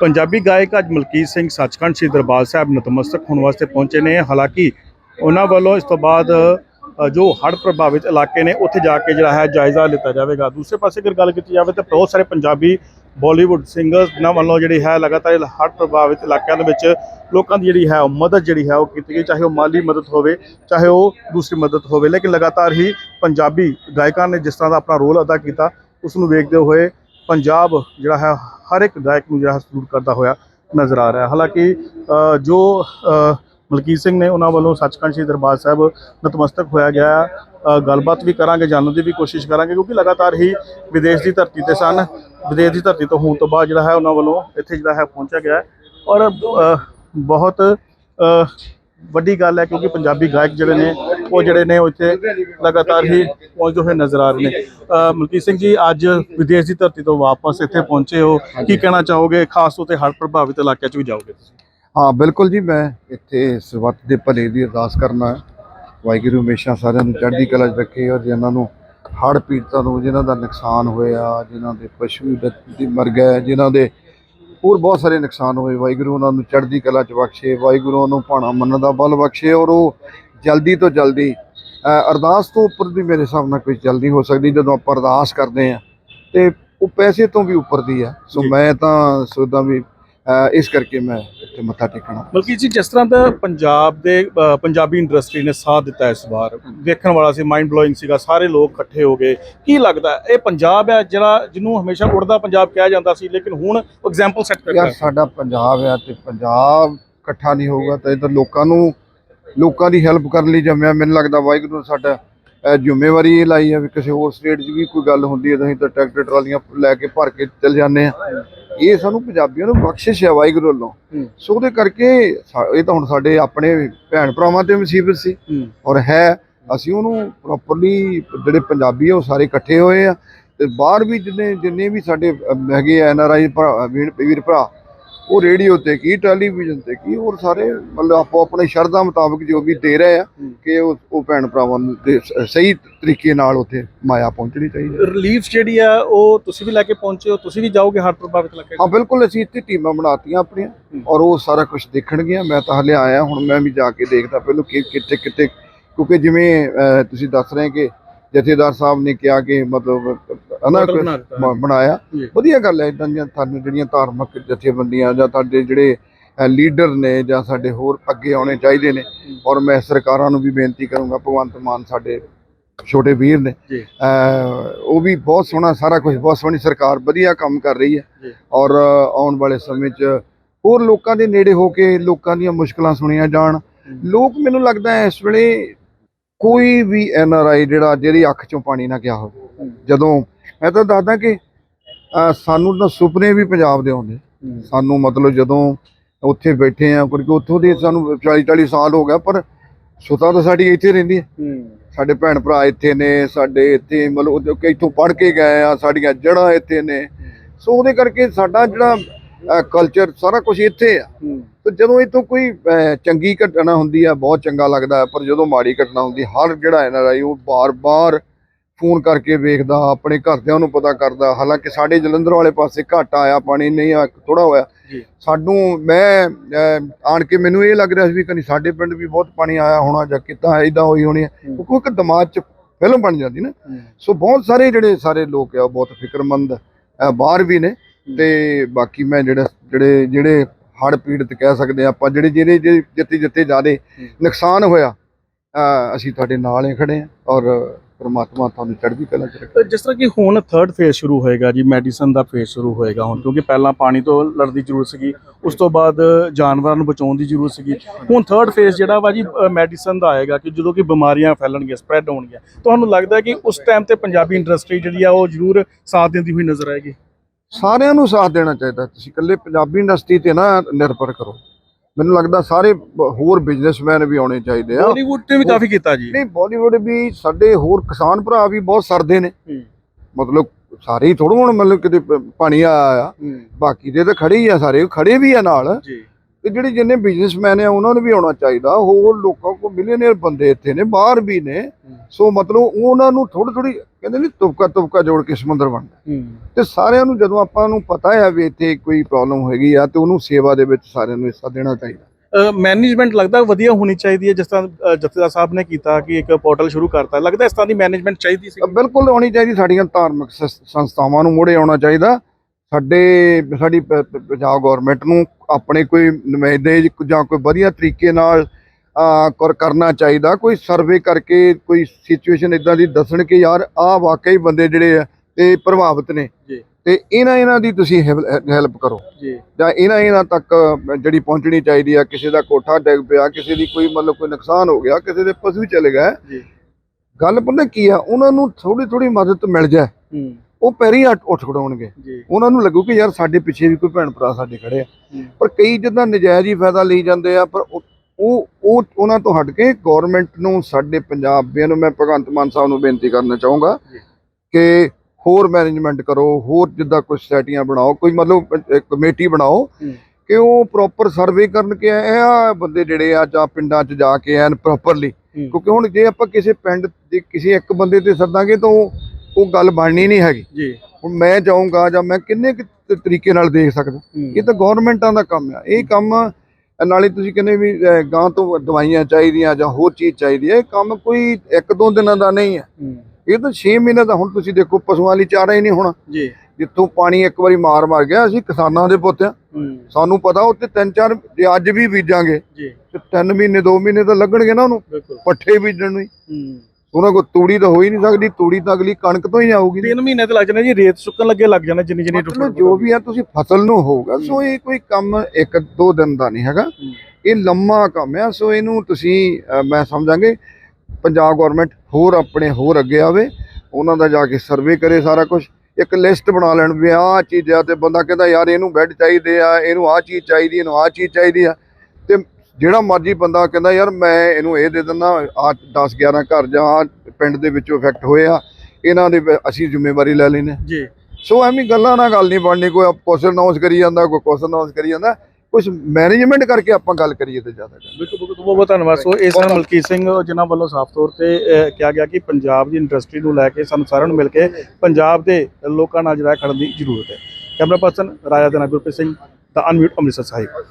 ਪੰਜਾਬੀ ਗਾਇਕ ਅੱਜ ਮਲਕੀਤ ਸਿੰਘ ਸੱਚਖੰਡ ਸ੍ਰੀ ਦਰਬਾਰ ਸਾਹਿਬ ਨਤਮਸਤਕ ਹੋਣ ਵਾਸਤੇ ਪਹੁੰਚੇ ਨੇ। ਹਾਲਾਂਕਿ ਉਹਨਾਂ ਵੱਲੋਂ ਇਸ ਤੋਂ ਬਾਅਦ ਜੋ ਹੜ੍ਹ ਪ੍ਰਭਾਵਿਤ ਇਲਾਕੇ ਨੇ, ਉੱਥੇ ਜਾ ਕੇ ਜਿਹੜਾ ਹੈ ਜਾਇਜ਼ਾ ਲਿੱਤਾ ਜਾਵੇਗਾ। ਦੂਸਰੇ ਪਾਸੇ ਅਗਰ ਗੱਲ ਕੀਤੀ ਜਾਵੇ ਤਾਂ ਬਹੁਤ ਸਾਰੇ ਪੰਜਾਬੀ ਬਾਲੀਵੁੱਡ ਸਿੰਗਰਸ ਇਹਨਾਂ ਵੱਲੋਂ ਜਿਹੜੀ ਹੈ ਲਗਾਤਾਰ ਹੜ੍ਹ ਪ੍ਰਭਾਵਿਤ ਇਲਾਕਿਆਂ ਦੇ ਵਿੱਚ ਲੋਕਾਂ ਦੀ ਜਿਹੜੀ ਹੈ ਉਹ ਮਦਦ ਜਿਹੜੀ ਹੈ ਉਹ ਕੀਤੀ ਗਈ, ਚਾਹੇ ਉਹ ਮਾਲੀ ਮਦਦ ਹੋਵੇ, ਚਾਹੇ ਉਹ ਦੂਸਰੀ ਮਦਦ ਹੋਵੇ। ਲੇਕਿਨ ਲਗਾਤਾਰ ਹੀ ਪੰਜਾਬੀ ਗਾਇਕਾਂ ਨੇ ਜਿਸ ਤਰ੍ਹਾਂ ਦਾ ਆਪਣਾ ਰੋਲ ਅਦਾ ਕੀਤਾ, ਉਸ ਨੂੰ ਵੇਖਦੇ ਹੋਏ ਪੰਜਾਬ ਜਿਹੜਾ ਹੈ, ਹਰ ਇੱਕ ਗਾਇਕ ਨੂੰ ਜਿਹੜਾ ਸਲੂਟ ਕਰਦਾ ਹੋਇਆ ਨਜ਼ਰ ਆ ਰਿਹਾ ਹਾਲਾਂਕਿ ਜੋ ਮਲਕੀਤ ਸਿੰਘ ਨੇ ਉਹਨਾਂ ਵੱਲੋਂ ਸੱਚਖੰਡ ਸ੍ਰੀ ਦਰਬਾਰ ਸਾਹਿਬ ਨਤਮਸਤਕ ਹੋਇਆ ਗਿਆ ਗੱਲਬਾਤ ਵੀ ਕਰਾਂਗੇ, ਜਾਣਨ ਦੀ ਵੀ ਕੋਸ਼ਿਸ਼ ਕਰਾਂਗੇ, ਕਿਉਂਕਿ ਲਗਾਤਾਰ ਹੀ ਵਿਦੇਸ਼ ਦੀ ਧਰਤੀ ਤੇ ਸਨ। ਵਿਦੇਸ਼ ਦੀ ਧਰਤੀ ਤੋਂ ਹੋਣ ਤੋਂ ਬਾਅਦ ਜਿਹੜਾ ਹੈ, ਉਹਨਾਂ ਵੱਲੋਂ ਇੱਥੇ ਜਿਹੜਾ ਹੈ ਪਹੁੰਚਿਆ ਗਿਆ ਔਰ ਬਹੁਤ ਵੱਡੀ ਗੱਲ ਹੈ, ਕਿਉਂਕਿ ਪੰਜਾਬੀ ਗਾਇਕ ਜਿਹੜੇ ਨੇ ਉਹ ਜਿਹੜੇ ਨੇ ਉਹ ਇੱਥੇ ਲਗਾਤਾਰ ਹੀ ਪਹੁੰਚਦੇ ਹੋਏ ਨਜ਼ਰ ਆ ਰਹੇ ਨੇ। ਮਲਕੀਤ ਸਿੰਘ ਜੀ ਅੱਜ ਵਿਦੇਸ਼ ਦੀ ਧਰਤੀ ਤੋਂ ਵਾਪਸ ਇੱਥੇ ਪਹੁੰਚੇ ਹੋ। ਕੀ ਕਹਿਣਾ ਚਾਹੋਗੇ? ਖਾਸ ਤੌਰ ਤੇ ਹੜ੍ਹ ਪ੍ਰਭਾਵਿਤ ਇਲਾਕਿਆਂ 'ਚ ਵੀ ਜਾਓਗੇ ਤੁਸੀਂ? ਹਾਂ ਬਿਲਕੁਲ ਜੀ ਮੈਂ ਇੱਥੇ ਸਵਤ ਦੇ ਭਲੇ ਦੀ ਅਰਦਾਸ ਕਰਨਾ ਵਾਹਿਗੁਰੂ ਹਮੇਸ਼ਾ ਸਾਰਿਆਂ ਨੂੰ ਚੜ੍ਹਦੀ ਕਲਾ 'ਚ ਰੱਖੇ ਔਰ ਜਿਨ੍ਹਾਂ ਨੂੰ ਹੜ੍ਹ ਪੀੜਤਾਂ ਨੂੰ ਜਿਨ੍ਹਾਂ ਦਾ ਨੁਕਸਾਨ ਹੋਇਆ ਜਿਨ੍ਹਾਂ ਦੇ ਪਸ਼ੂ ਦੀ ਮਰ ਗਏ ਜਿਨ੍ਹਾਂ ਦੇ ਹੋਰ ਬਹੁਤ ਸਾਰੇ ਨੁਕਸਾਨ ਹੋਏ ਵਾਹਿਗੁਰੂ ਉਹਨਾਂ ਨੂੰ ਚੜ੍ਹਦੀ ਕਲਾ 'ਚ ਬਖਸ਼ੇ ਵਾਹਿਗੁਰੂ ਉਹਨੂੰ ਭਾਣਾ ਮੰਨਣ ਦਾ ਬਲ ਬਖਸ਼ੇ ਔਰ ਉਹ ਜਲਦੀ ਤੋਂ ਜਲਦੀ ਅਰਦਾਸ ਤੋਂ ਉੱਪਰ ਵੀ ਮੇਰੇ ਹਿਸਾਬ ਨਾਲ ਕੋਈ ਜਲਦੀ ਹੋ ਸਕਦੀ ਜਦੋਂ ਆਪਾਂ ਅਰਦਾਸ ਕਰਦੇ ਆ ਤੇ ਉਹ ਪੈਸੇ ਤੋਂ ਵੀ ਉੱਪਰ ਦੀ ਆ ਸੋ। ਮੈਂ ਤਾਂ ਸੋਚਦਾ ਵੀ ਇਸ ਕਰਕੇ ਮੈਂ ਇੱਥੇ ਮੱਥਾ ਟੇਕਣਾ ਮਲਕੀਤ ਜੀ ਜਿਸ ਤਰ੍ਹਾਂ ਦਾ ਪੰਜਾਬ ਦੇ ਪੰਜਾਬੀ ਇੰਡਸਟਰੀ ਨੇ ਸਾਥ ਦਿੱਤਾ ਇਸ ਵਾਰ ਵੇਖਣ ਵਾਲਾ ਸੀ ਮਾਈਂਡ ਬਲੋਇੰਗ ਸੀਗਾ ਸਾਰੇ ਲੋਕ ਇਕੱਠੇ ਹੋ ਗਏ ਕੀ ਲੱਗਦਾ ਹੈ? ਇਹ ਪੰਜਾਬ ਹੈ ਜਿਹੜਾ ਜਿਹਨੂੰ ਹਮੇਸ਼ਾ ਉੜਦਾ ਪੰਜਾਬ ਕਿਹਾ ਜਾਂਦਾ ਸੀ ਲੇਕਿਨ ਹੁਣ ਐਗਜ਼ਾਮਪਲ ਸੈੱਟ ਕਰਦਾ ਹੈ ਸਾਡਾ ਪੰਜਾਬ ਆ ਤੇ ਪੰਜਾਬ ਇਕੱਠਾ ਨਹੀਂ ਹੋਊਗਾ ਤਾਂ ਇਹ ਤਾਂ ਲੋਕਾਂ ਨੂੰ ਲੋਕਾਂ ਦੀ ਹੈਲਪ ਕਰਨ ਲਈ ਜੰਮਿਆ। ਮੈਨੂੰ ਲੱਗਦਾ ਵਾਹਿਗੁਰੂ ਨੇ ਸਾਡਾ ਜ਼ਿੰਮੇਵਾਰੀ ਇਹ ਲਾਈ ਹੈ ਵੀ ਕਿਸੇ ਹੋਰ ਸਟੇਟ 'ਚ ਵੀ ਕੋਈ ਗੱਲ ਹੁੰਦੀ ਹੈ ਤਾਂ ਅਸੀਂ ਤਾਂ ਟਰੈਕਟਰ ਟਰਾਲੀਆਂ ਲੈ ਕੇ ਭਰ ਕੇ ਚੱਲ ਜਾਂਦੇ ਆ ਇਹ ਸਾਨੂੰ ਪੰਜਾਬੀਆਂ ਨੂੰ ਬਖਸ਼ਿਸ਼ ਹੈ ਵਾਹਿਗੁਰੂ ਵੱਲੋਂ। ਸੋ ਉਹਦੇ ਕਰਕੇ ਇਹ ਤਾਂ ਹੁਣ ਸਾਡੇ ਆਪਣੇ ਭੈਣ ਭਰਾਵਾਂ ਤੇ ਮੁਸੀਬਤ ਸੀ। ਔਰ ਹੈ ਅਸੀਂ ਉਹਨੂੰ ਪ੍ਰੋਪਰਲੀ ਜਿਹੜੇ ਪੰਜਾਬੀ ਆ ਉਹ ਸਾਰੇ ਇਕੱਠੇ ਹੋਏ ਆ। ਤੇ ਬਾਹਰ ਵੀ ਜਿੰਨੇ ਜਿੰਨੇ ਵੀ ਸਾਡੇ ਹੈਗੇ ਐਨ ਆਰ ਆਈ ਵੀਰ ਭਰਾ ਉਹ ਰੇਡੀਓ ਤੇ ਕੀ ਟੈਲੀਵਿਜ਼ਨ ਤੇ ਕੀ ਹੋਰ ਸਾਰੇ ਮਤਲਬ ਆਪੋ ਆਪਣੇ ਸ਼ਰਧਾ ਮੁਤਾਬਕ ਜੋ ਵੀ ਦੇ ਰਹੇ ਆ। ਕਿ ਉਹ ਉਹ ਭੈਣ ਭਰਾਵਾਂ ਨੂੰ ਦੇ ਸ- ਸਹੀ ਤਰੀਕੇ ਨਾਲ ਉੱਥੇ ਮਾਇਆ ਪਹੁੰਚਣੀ ਚਾਹੀਦੀ ਹੈ ਰਿਲੀਫ ਜਿਹੜੀ ਆ ਉਹ ਤੁਸੀਂ ਵੀ ਲੈ ਕੇ ਪਹੁੰਚੇ ਹੋ ਤੁਸੀਂ ਵੀ ਜਾਓਗੇ ਹੜ੍ਹ ਪ੍ਰਭਾਵਿਤ ਇਲਾਕੇ 'ਚ? ਹਾਂ ਬਿਲਕੁਲ ਅਸੀਂ ਇੱਥੇ ਟੀਮਾਂ ਬਣਾਤੀਆਂ ਆਪਣੀਆਂ। ਔਰ ਉਹ ਸਾਰਾ ਕੁਝ ਦੇਖਣਗੀਆਂ ਮੈਂ ਤਾਂ ਹਲੇ ਆਇਆ ਹੁਣ ਮੈਂ ਵੀ ਜਾ ਕੇ ਦੇਖਦਾ ਪਹਿਲਾਂ ਕਿ ਕਿੱਥੇ ਕਿੱਥੇ ਕਿਉਂਕਿ ਜਿਵੇਂ ਅਹ, ਤੁਸੀਂ ਦੱਸ ਰਹੇ ਕਿ ਜਥੇਦਾਰ ਸਾਹਿਬ ਨੇ ਕਿਹਾ ਕਿ ਮਤਲਬ ਹਨਾ ਬਣਾਇਆ। ਵਧੀਆ ਗੱਲ ਹੈ ਇਦਾਂ ਦੀਆਂ ਤੁਹਾਨੂੰ ਜਿਹੜੀਆਂ ਧਾਰਮਿਕ ਜਥੇਬੰਦੀਆਂ ਜਾਂ ਤੁਹਾਡੇ ਜਿਹੜੇ ਲੀਡਰ ਨੇ ਜਾਂ ਸਾਡੇ ਹੋਰ ਅੱਗੇ ਆਉਣੇ ਚਾਹੀਦੇ ਨੇ ਔਰ ਮੈਂ ਸਰਕਾਰਾਂ ਨੂੰ ਵੀ ਬੇਨਤੀ ਕਰੂੰਗਾ ਭਗਵੰਤ ਮਾਨ ਸਾਡੇ ਛੋਟੇ ਵੀਰ ਨੇ। ਉਹ ਵੀ ਬਹੁਤ ਸੋਹਣਾ ਸਾਰਾ ਕੁਝ ਬਹੁਤ ਸੋਹਣੀ ਸਰਕਾਰ ਵਧੀਆ ਕੰਮ ਕਰ ਰਹੀ ਹੈ। ਔਰ ਆਉਣ ਵਾਲੇ ਸਮੇਂ 'ਚ ਹੋਰ ਲੋਕਾਂ ਦੇ ਨੇੜੇ ਹੋ ਕੇ ਲੋਕਾਂ ਦੀਆਂ ਮੁਸ਼ਕਲਾਂ ਸੁਣੀਆਂ ਜਾਣ। ਲੋਕ ਮੈਨੂੰ ਲੱਗਦਾ ਹੈ ਇਸ ਵੇਲੇ ਕੋਈ ਵੀ ਐਨ ਆਰ ਆਈ ਜਿਹੜਾ ਜਿਹਦੀ ਅੱਖ 'ਚੋਂ ਪਾਣੀ ਨਾ ਗਿਆ ਹੋਵੇ। ਜਦੋਂ ਮੈਂ ਤਾਂ ਦੱਸਦਾ ਕਿ ਸਾਨੂੰ ਤਾਂ ਸੁਪਨੇ ਵੀ ਪੰਜਾਬ ਦੇ ਆਉਂਦੇ। ਸਾਨੂੰ ਮਤਲਬ ਜਦੋਂ ਉੱਥੇ ਬੈਠੇ ਆ ਕਿਉਂਕਿ ਉੱਥੋਂ ਦੇ ਸਾਨੂੰ 40 40 ਸਾਲ ਹੋ ਗਿਆ ਪਰ ਸੁਤਾ ਤਾਂ ਸਾਡੀ ਇੱਥੇ ਰਹਿੰਦੀ ਹੈ। ਸਾਡੇ ਭੈਣ ਭਰਾ ਇੱਥੇ ਨੇ ਸਾਡੇ ਇੱਥੇ ਮਤਲਬ ਇੱਥੋਂ ਪੜ੍ਹ ਕੇ ਗਏ ਆ ਸਾਡੀਆਂ ਜੜ੍ਹਾਂ ਇੱਥੇ ਨੇ। ਸੋ ਉਹਦੇ ਕਰਕੇ ਸਾਡਾ ਜਿਹੜਾ ਕਲਚਰ ਸਾਰਾ ਕੁਝ ਇੱਥੇ ਆ। ਤੇ ਜਦੋਂ ਇਹ ਤੋਂ ਕੋਈ ਚੰਗੀ ਘਟਨਾ ਹੁੰਦੀ ਆ ਬਹੁਤ ਚੰਗਾ ਲੱਗਦਾ ਪਰ ਜਦੋਂ ਮਾੜੀ ਘਟਨਾ ਹੁੰਦੀ ਹਰ ਜਿਹੜਾ ਐਨ ਆਰ ਆਈ ਉਹ ਬਾਰ-ਬਾਰ ਫੋਨ ਕਰਕੇ ਵੇਖਦਾ ਆਪਣੇ ਘਰਦਿਆਂ ਨੂੰ ਪਤਾ ਕਰਦਾ। ਹਾਲਾਂਕਿ ਸਾਡੇ ਜਲੰਧਰ ਵਾਲੇ ਪਾਸੇ ਘੱਟ ਆਇਆ ਪਾਣੀ ਨਹੀਂ ਆ ਥੋੜਾ ਹੋਇਆ। ਸਾਨੂੰ ਮੈਂ ਆਣ ਕੇ ਮੈਨੂੰ ਇਹ ਲੱਗ ਰਿਹਾ ਸੀ ਵੀ ਕਨੀ ਸਾਡੇ ਪਿੰਡ ਵੀ ਬਹੁਤ ਪਾਣੀ ਆਇਆ ਹੋਣਾ ਜਾਂ ਕਿਤਾ ਇਦਾਂ ਹੋਈ ਹੋਣੀ। ਕਿਉਂਕਿ ਇੱਕ ਦਿਮਾਗ 'ਚ ਫਿਲਮ ਬਣ ਜਾਂਦੀ ਨਾ। ਸੋ ਬਹੁਤ ਸਾਰੇ ਜਿਹੜੇ ਸਾਰੇ ਲੋਕ ਆ ਬਹੁਤ ਫਿਕਰਮੰਦ ਬਾਹਰ ਵੀ ਨੇ। ਤੇ ਬਾਕੀ ਮੈਂ ਜਿਹੜਾ, ਜਿਹੜੇ ਜਿਹੜੇ ਹੜ੍ਹ ਪੀੜਤ ਕਹਿ ਸਕਦੇ ਆ ਆਪਾਂ, ਜਿਹੜੇ ਜਿਹੜੇ, ਜਿਹੜੇ- ਜਿੱਥੇ ਜਿੱਥੇ ਜ਼ਿਆਦੇ ਨੁਕਸਾਨ ਹੋਇਆ ਅਸੀਂ ਤੁਹਾਡੇ ਨਾਲ ਹੀ ਖੜੇ ਆ ਔਰ ਪਰਮਾਤਮਾ ਤੁਹਾਨੂੰ ਚੜ੍ਹਦੀ ਕਲਾ ਚ ਰੱਖੇ। ਜਿਸ ਤਰ੍ਹਾਂ ਕਿ ਹੁਣ ਥਰਡ ਫੇਜ਼ ਸ਼ੁਰੂ ਹੋਏਗਾ ਜੀ ਮੈਡੀਸਨ ਦਾ ਫੇਜ਼ ਸ਼ੁਰੂ ਹੋਏਗਾ ਹੁਣ, ਕਿਉਂਕਿ ਪਹਿਲਾਂ ਪਾਣੀ ਤੋਂ ਲੜਨ ਦੀ ਜ਼ਰੂਰਤ ਸੀਗੀ, ਉਸ ਤੋਂ ਬਾਅਦ ਜਾਨਵਰਾਂ ਨੂੰ ਬਚਾਉਣ ਦੀ ਜ਼ਰੂਰਤ ਸੀਗੀ। ਹੁਣ ਥਰਡ ਫੇਜ਼ ਜਿਹੜਾ ਵਾ ਜੀ ਮੈਡੀਸਨ ਦਾ ਆਏਗਾ ਕਿ ਜਦੋਂ ਕਿ ਬਿਮਾਰੀਆਂ ਫੈਲਣਗੀਆਂ ਸਪਰੈਡ ਹੋਣਗੀਆਂ, ਤੁਹਾਨੂੰ ਲੱਗਦਾ ਕਿ ਉਸ ਟਾਈਮ ਤੇ ਪੰਜਾਬੀ ਇੰਡਸਟਰੀ ਜਿਹੜੀ ਆ ਉਹ ਜ਼ਰੂਰ ਸਾਥ ਦਿੰਦੀ ਹੋਈ ਨਜ਼ਰ ਆਏਗੀ? ਸਾਰਿਆਂ ਨੂੰ ਸਾਥ ਦੇਣਾ ਚਾਹੀਦਾ। ਤੁਸੀਂ ਇਕੱਲੇ ਪੰਜਾਬੀ ਇੰਡਸਟਰੀ ਤੇ ਨਾ ਨਿਰਭਰ ਕਰੋ। ਮੈਨੂੰ ਲੱਗਦਾ ਸਾਰੇ ਹੋਰ ਬਿਜ਼ਨਸਮੈਨ ਵੀ ਆਉਣੇ ਚਾਹੀਦੇ ਆ। ਬਾਲੀਵੁੱਡ ਨੇ ਵੀ ਕਾਫੀ ਕੀਤਾ ਜੀ। ਨਹੀਂ ਬਾਲੀਵੁੱਡ ਵੀ ਸਾਡੇ ਹੋਰ ਕਿਸਾਨ ਭਰਾ ਵੀ ਬਹੁਤ ਸਰਦੇ ਨੇ। ਮਤਲਬ ਸਾਰੇ ਹੀ ਹੁਣ ਮਤਲਬ ਕਿਤੇ ਪਾਣੀ ਆਇਆ ਆ। ਬਾਕੀ ਦੇ ਤਾਂ ਖੜੇ ਹੀ ਆ ਸਾਰੇ ਖੜੇ ਵੀ ਆ ਨਾਲ। ਜੀ। ਤੇ ਜਿਹੜੇ ਜਿੰਨੇ ਬਿਜ਼ਨਸਮੈਨ ਆ ਉਹਨਾਂ ਨੂੰ ਵੀ ਆਉਣਾ ਚਾਹੀਦਾ। ਹੋਰ ਲੋਕਾਂ ਕੋ ਮਿਲੀਅਨਰ ਬੰਦੇ ਇੱਥੇ ਨੇ ਬਾਹਰ ਵੀ ਨੇ। ਸੋ ਮਤਲਬ ਉਹਨਾਂ ਨੂੰ ਥੋੜੀ ਥੋੜੀ ਕਹਿੰਦੇ ਨੇ ਤੁਪਕਾ ਤੁਪਕਾ ਜੋੜ ਕੇ ਸਮੁੰਦਰ ਬਣਦਾ ਤੇ ਸਾਰਿਆਂ ਨੂੰ ਜਦੋਂ ਆਪਾਂ ਨੂੰ ਪਤਾ ਹੈ ਵੀ ਇੱਥੇ ਕੋਈ ਪ੍ਰੋਬਲਮ ਹੈਗੀ ਆ ਤੇ ਉਹਨੂੰ ਸੇਵਾ ਦੇ ਵਿੱਚ ਸਾਰਿਆਂ ਨੂੰ ਹਿੱਸਾ ਦੇਣਾ ਚਾਹੀਦਾ। ਮੈਨੇਜਮੈਂਟ ਲੱਗਦਾ ਵਧੀਆ ਹੋਣੀ ਚਾਹੀਦੀ ਹੈ ਜਿਸ ਤਰ੍ਹਾਂ ਜਥੇਦਾਰ ਸਾਹਿਬ ਨੇ ਕੀਤਾ ਕਿ ਇੱਕ ਪੋਰਟਲ ਸ਼ੁਰੂ ਕਰਤਾ। ਲੱਗਦਾ ਇਸ ਤਰ੍ਹਾਂ ਦੀ ਮੈਨੇਜਮੈਂਟ ਚਾਹੀਦੀ ਸੀ? ਬਿਲਕੁਲ ਆਉਣੀ ਚਾਹੀਦੀ ਸਾਡੀਆਂ ਧਾਰਮਿਕ ਸੰਸ- ਸੰਸਥਾਵਾਂ ਨੂੰ ਮੋੜੇ ਆਉਣਾ ਚਾਹੀਦਾ। ਸਾਡੇ ਸਾਡੀ ਪ- ਪ- ਪੰਜਾਬ ਗਵਰਨਮੈਂਟ ਨੂੰ ਆਪਣੇ ਕੋਈ ਨੁਮਾਇੰਦੇ ਜ- ਜਾਂ ਕੋਈ ਵਧੀਆ ਤਰੀਕੇ ਨਾਲ ਆ ਕਰ ਕਰਨਾ ਚਾਹੀਦਾ। ਕੋਈ ਸਰਵੇ ਕਰਕੇ ਕੋਈ ਸਿਚੁਏਸ਼ਨ ਇਦਾਂ ਦੀ ਦੱਸਣ ਕਿ ਯਾਰ ਆਹ ਵਾਕਈ ਬੰਦੇ ਜਿਹੜੇ ਆ ਇਹ ਪ੍ਰਭਾਵਿਤ ਨੇ। ਜੀ। ਤੇ ਇਹਨਾਂ ਇਹਨਾਂ ਦੀ ਤੁਸੀਂ ਹੈਲਪ ਕਰੋ। ਜੀ। ਜਾਂ ਇਹਨਾਂ ਇਹਨਾਂ ਤੱਕ ਜਿਹੜੀ ਪਹੁੰਚਣੀ ਚਾਹੀਦੀ ਆ ਕਿਸੇ ਦਾ ਕੋਠਾ ਡਿੱਗ ਪਿਆ ਕਿਸੇ ਦੀ ਕੋਈ ਮਤਲਬ ਕੋਈ ਨੁਕਸਾਨ ਹੋ ਗਿਆ ਕਿਸੇ ਦੇ ਪਸ਼ੂ ਚਲੇ ਗਏ। ਜੀ। ਗੱਲ ਪਤਾ ਕੀ ਆ ਉਹਨਾਂ ਨੂੰ ਥੋੜੀ ਥੋੜੀ ਮਦਦ ਮਿਲ ਜਾਏ। ਹੂੰ। ਉਹ ਪੈਰੀ ਉੱਠ ਖੜਾਉਣਗੇ ਉਹਨਾਂ ਨੂੰ ਲੱਗੂ ਕਿ ਯਾਰ ਸਾਡੇ ਪਿੱਛੇ ਵੀ ਕੋਈ ਭੈਣ ਭਰਾ ਸਾਡੇ ਖੜੇ ਆ। ਪਰ ਕਈ ਜਿੱਦਾਂ ਨਜਾਇਜ਼ ਹੀ ਫਾਇਦਾ ਲਈ ਜਾਂਦੇ ਆ ਪਰ ਉਹ ਉਹ ਉਹ ਉਹਨਾਂ ਤੋਂ ਹਟ ਕੇ ਗਵਰਨਮੈਂਟ ਨੂੰ ਸਾਡੇ ਪੰਜਾਬੀਆਂ ਨੂੰ ਮੈਂ ਭਗਵੰਤ ਮਾਨ ਸਾਹਿਬ ਨੂੰ ਬੇਨਤੀ ਕਰਨਾ ਚਾਹੂੰਗਾ। ਕਿ ਹੋਰ ਮੈਨੇਜਮੈਂਟ ਕਰੋ ਹੋਰ ਜਿੱਦਾਂ ਕੋਈ ਸੋਸਾਇਟੀਆਂ ਬਣਾਓ ਕੋਈ ਮਤਲਬ ਕਮੇਟੀ ਬਣਾਓ। ਕਿ ਉਹ ਪ੍ਰੋਪਰ ਸਰਵੇ ਕਰਨ ਕਿ ਇਹ ਆ ਬੰਦੇ ਜਿਹੜੇ ਆ ਜਾਂ ਪਿੰਡਾਂ 'ਚ ਜਾ ਕੇ ਐਨ ਪ੍ਰੋਪਰਲੀ। ਕਿਉਂਕਿ ਹੁਣ ਜੇ ਆਪਾਂ ਕਿਸੇ ਪਿੰਡ ਦੇ ਕਿਸੇ ਇੱਕ ਬੰਦੇ ਤੇ ਸੱਦਾਂਗੇ ਤਾਂ ਉਹ ਗੱਲ ਬਣਨੀ ਨਹੀਂ ਹੈਗੀ। ਜੀ। ਹੁਣ ਮੈਂ ਜਾਊਂਗਾ ਜਾਂ ਮੈਂ ਕਿੰਨੇ ਤਰੀਕੇ ਨਾਲ ਦੇਖ ਸਕਦਾ। ਇਹ ਤਾਂ ਗਵਰਨਮੈਂਟਾਂ ਦਾ ਕੰਮ ਆ। ਇਹ ਕੰਮ ਨਾਲੇ ਤੁਸੀਂ ਕਹਿੰਦੇ ਵੀ ਗਾਂ ਤੋਂ ਦਵਾਈਆਂ ਚਾਹੀਦੀਆਂ ਜਾਂ ਹੋਰ ਚੀਜ਼ ਚਾਹੀਦੀ ਹੈ। ਇਹ ਕੰਮ ਕੋਈ ਇੱਕ ਦੋ ਦਿਨਾਂ ਦਾ ਨਹੀਂ ਹੈ। ਇਹ ਤਾਂ 6 ਮਹੀਨੇ ਦਾ ਹੁਣ ਤੁਸੀਂ ਦੇਖੋ ਪਸ਼ੂਆਂ ਲਈ ਚਾਰਾ ਹੀ ਨਹੀਂ ਹੋਣਾ। ਜੀ। ਜਿੱਥੋਂ ਪਾਣੀ ਇੱਕ ਵਾਰੀ ਮਾਰ ਮਾਰ ਗਿਆ ਅਸੀਂ ਕਿਸਾਨਾਂ ਦੇ ਪੁੱਤ ਆ ਸਾਨੂੰ ਪਤਾ ਉੱਤੇ ਤਿੰਨ ਚਾਰ ਜੇ ਅੱਜ ਵੀ ਬੀਜਾਂਗੇ ਜੀ। ਤੇ ਤਿੰਨ ਮਹੀਨੇ ਦੋ ਮਹੀਨੇ ਤਾਂ ਲੱਗਣਗੇ ਨਾ ਉਹਨੂੰ। ਪੱਠੇ ਬੀਜਣ ਨੂੰ ਹੀ। ਉਹਨਾਂ ਕੋਲ ਤੂੜੀ ਤਾਂ ਹੋ ਹੀ ਨਹੀਂ ਸਕਦੀ ਤੂੜੀ ਤਾਂ ਅਗਲੀ ਕਣਕ ਤੋਂ ਹੀ ਆਊਗੀ। ਤਿੰਨ ਮਹੀਨੇ ਤੇ ਲੱਗ ਜਾਣੇ ਜੀ ਰੇਤ ਸੁੱਕਣ ਲੱਗੇ ਲੱਗ ਜਾਣਾ ਜਿੰਨੀ ਜਿੰਨੀ ਮਤਲਬ ਜੋ ਵੀ ਆ ਤੁਸੀਂ ਫਸਲ ਨੂੰ ਹੋਊਗਾ ਸੋ ਇਹ ਕੋਈ ਕੰਮ ਇੱਕ ਦੋ ਦਿਨ ਦਾ ਨਹੀਂ ਹੈਗਾ। ਇਹ ਲੰਮਾ ਕੰਮ ਆ ਸੋ ਇਹਨੂੰ ਤੁਸੀਂ ਮੈਂ ਸਮਝਾਂਗੇ ਪੰਜਾਬ ਗਵਰਨਮੈਂਟ ਹੋਰ ਆਪਣੇ ਹੋਰ ਅੱਗੇ ਆਵੇ ਉਹਨਾਂ ਦਾ ਜਾ ਕੇ ਸਰਵੇ ਕਰੇ ਸਾਰਾ ਕੁਝ ਇੱਕ ਲਿਸਟ ਬਣਾ ਲੈਣ ਵੀ ਆਹ ਚੀਜ਼ ਆ ਤੇ ਬੰਦਾ ਕਹਿੰਦਾ ਯਾਰ ਇਹਨੂੰ ਬੈੱਡ ਚਾਹੀਦੇ ਆ ਇਹਨੂੰ ਆਹ ਚੀਜ਼ ਚਾਹੀਦੀ ਇਹਨੂੰ ਆਹ ਚੀਜ਼ ਚਾਹੀਦੀ ਆ। ਜਿਹੜਾ ਮਰਜ਼ੀ ਬੰਦਾ ਕਹਿੰਦਾ ਯਾਰ ਮੈਂ ਇਹਨੂੰ ਇਹ ਦੇ ਦਿੰਦਾ ਆ 10 11 ਘਰ ਜਾਂ ਪਿੰਡ ਦੇ ਵਿੱਚੋਂ ਇਫੈਕਟ ਹੋਏ ਆ ਇਹਨਾਂ ਦੇ ਅਸੀਂ ਜ਼ਿੰਮੇਵਾਰੀ ਲੈ ਲੈਨੇ ਜੀ। ਸੋ ਐਵੇਂ ਗੱਲਾਂ ਨਾਲ ਗੱਲ ਨਹੀਂ ਬਣਨੀ ਕੋਈ ਕੁਐਸਚਨ ਅਨਾਉਂਸ ਕਰੀ ਜਾਂਦਾ ਕੋਈ ਕੁਐਸਚਨ ਅਨਾਉਂਸ ਕਰੀ ਜਾਂਦਾ ਕੁਝ ਮੈਨੇਜਮੈਂਟ ਕਰਕੇ ਆਪਾਂ ਗੱਲ ਕਰੀਏ ਤੇ ਜ਼ਿਆਦਾ ਬਿਲਕੁਲ ਬਿਲਕੁਲ ਬਹੁਤ ਬਹੁਤ ਧੰਨਵਾਦ। ਸੋ ਇਸ ਨਾਲ ਮਲਕੀਤ ਸਿੰਘ ਜਿਨ੍ਹਾਂ ਵੱਲੋਂ ਸਾਫ਼ ਤੌਰ ਤੇ ਕਿਹਾ ਗਿਆ ਕਿ ਪੰਜਾਬ ਦੀ ਇੰਡਸਟਰੀ ਨੂੰ ਲੈ ਕੇ ਸਾਨੂੰ ਸਾਰਿਆਂ ਨੂੰ ਮਿਲ ਕੇ ਪੰਜਾਬ ਦੇ ਲੋਕਾਂ ਨਾਲ ਜਿਹੜਾ ਖੜਨ ਦੀ ਜ਼ਰੂਰਤ ਹੈ। ਕੈਮਰਾ ਪਰਸਨ ਰਾਜਾ ਦੇ ਨਾਲ ਗੁਰਪ੍ਰੀਤ ਸਿੰਘ ਦਾ ਅਨਮਿਊਟ ਅੰਮ੍ਰਿਤਸਰ ਸਾਹਿਬ।